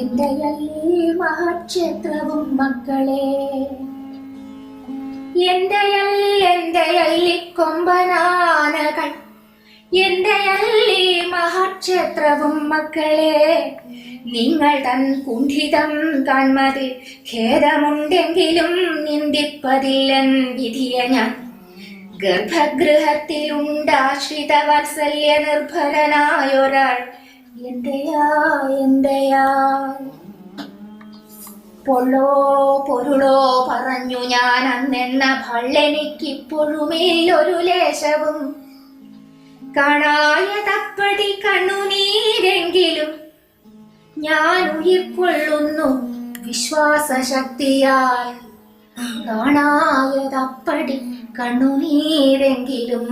എന്റെയല്ലി മഹാക്ഷേത്രവും മക്കളെ? കൊമ്പനാനകൾ മഹാക്ഷേത്രവും മക്കളെ? നിങ്ങൾ തൻ കുണ്ഠിതം കാൺമതിൽ ഖേദമുണ്ടെങ്കിലും നിന്ദിപ്പതില്ലൻ വിധിയ ഞാൻ ഗർഭഗൃഹത്തിലുണ്ടാശ്രിത വാത്സല്യ നിർഭരനായൊരാൾ എന്റെയാ എന്റെയാ? പൊള്ളോ പൊരുളോ പറഞ്ഞു ഞാൻ അന്നെന്ന ഭള്ളെനിക്കിപ്പോഴുമില്ലൊരു ലേശവും. കാണായതപ്പടി കണ്ണുനീരെങ്കിലും ഞാൻ ഉയിർക്കൊള്ളുന്നു വിശ്വാസശക്തിയാൽ. കാണായതപ്പടി കണ്ണുനീരെങ്കിലും